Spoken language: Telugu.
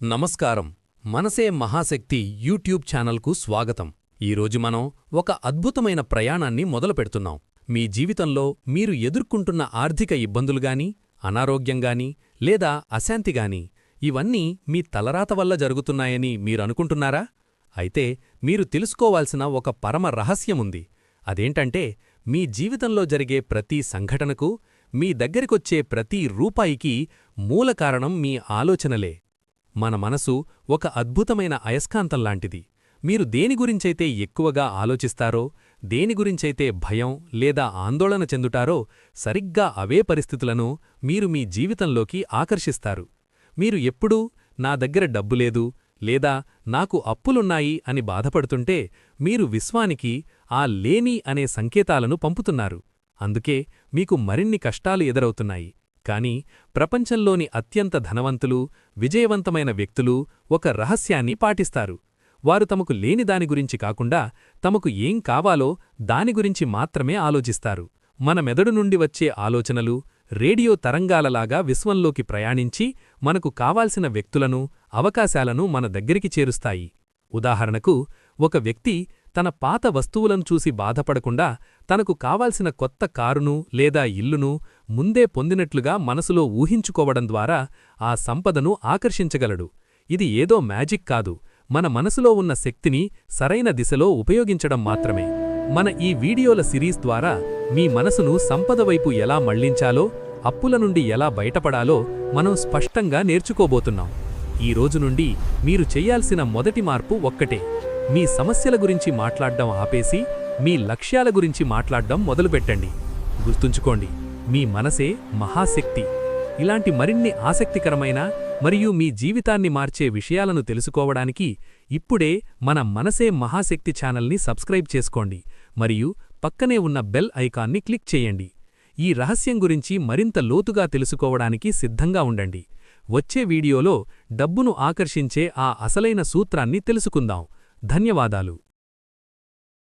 నమస్కారం. మనసే మహాశక్తి యూట్యూబ్ ఛానల్కు స్వాగతం. ఈరోజు మనం ఒక అద్భుతమైన ప్రయాణాన్ని మొదలుపెడుతున్నాం మీ జీవితంలో మీరు ఎదుర్కొంటున్న ఆర్థిక ఇబ్బందులుగాని అనారోగ్యంగాని లేదా అశాంతిగాని ఇవన్నీ మీ తలరాత వల్ల జరుగుతున్నాయని మీరనుకుంటున్నారా అయితే మీరు తెలుసుకోవాల్సిన ఒక పరమ రహస్యముంది అదేంటంటే మీ జీవితంలో జరిగే ప్రతి సంఘటనకు మీ దగ్గరికొచ్చే ప్రతి రూపాయికి మూల కారణం మీ ఆలోచనలే. మన మనసు ఒక అద్భుతమైన అయస్కాంతంలాంటిది మీరు దేని గురించైతే ఎక్కువగా ఆలోచిస్తారో దేని గురించైతే భయం లేదా ఆందోళన చెందుతారో సరిగ్గా అవే పరిస్థితులను మీరు మీ జీవితంలోకి ఆకర్షిస్తారు. మీరు ఎప్పుడూ నా దగ్గర డబ్బు లేదు లేదా నాకు అప్పులున్నాయి అని బాధపడుతుంటే మీరు విశ్వానికి ఆ లేని అనే సంకేతాలను పంపుతున్నారు. అందుకే మీకు మరిన్ని కష్టాలు ఎదురవుతున్నాయి. కానీ ప్రపంచంలోని అత్యంత ధనవంతులు విజయవంతమైన వ్యక్తులు ఒక రహస్యాన్ని పాటిస్తారు. వారు తమకు లేని దాని గురించి కాకుండా తమకు ఏం కావాలో దాని గురించి మాత్రమే ఆలోచిస్తారు. మన మెదడు నుండి వచ్చే ఆలోచనలు రేడియో తరంగాలలాగా విశ్వంలోకి ప్రయాణించి మనకు కావాల్సిన వ్యక్తులను అవకాశాలను మన దగ్గరికి చేరుస్తాయి. ఉదాహరణకు ఒక వ్యక్తి తన పాత వస్తువులను చూసి బాధపడకుండా తనకు కావాల్సిన కొత్త కారును లేదా ఇల్లును ముందే పొందినట్లుగా మనసులో ఊహించుకోవడం ద్వారా ఆ సంపదను ఆకర్షించగలడు. ఇది ఏదో మ్యాజిక్ కాదు. మన మనసులో ఉన్న శక్తిని సరైన దిశలో ఉపయోగించడం మాత్రమే. మన ఈ వీడియోల సిరీస్ ద్వారా మీ మనసును సంపద వైపు ఎలా మళ్ళించాలో అప్పుల నుండి ఎలా బయటపడాలో మనం స్పష్టంగా నేర్చుకోబోతున్నాం. ఈ రోజు నుండి మీరు చేయాల్సిన మొదటి మార్పు ఒక్కటే. మీ సమస్యల గురించి మాట్లాడ్డం ఆపేసి మీ లక్ష్యాల గురించి మాట్లాడ్డం మొదలుపెట్టండి. గుర్తుంచుకోండి మీ మనసే మహాశక్తి. ఇలాంటి మరిన్ని ఆసక్తికరమైన మరియు మీ జీవితాన్ని మార్చే విషయాలను తెలుసుకోవడానికి ఇప్పుడే మన మనసే మహాశక్తి ఛానల్ని సబ్స్క్రైబ్ చేసుకోండి మరియు పక్కనే ఉన్న బెల్ ఐకాన్ని క్లిక్ చేయండి. ఈ రహస్యం గురించి మరింత లోతుగా తెలుసుకోవడానికి సిద్ధంగా ఉండండి. వచ్చే వీడియోలో డబ్బును ఆకర్షించే ఆ అసలైన సూత్రాన్ని తెలుసుకుందాం. ధన్యవాదాలు.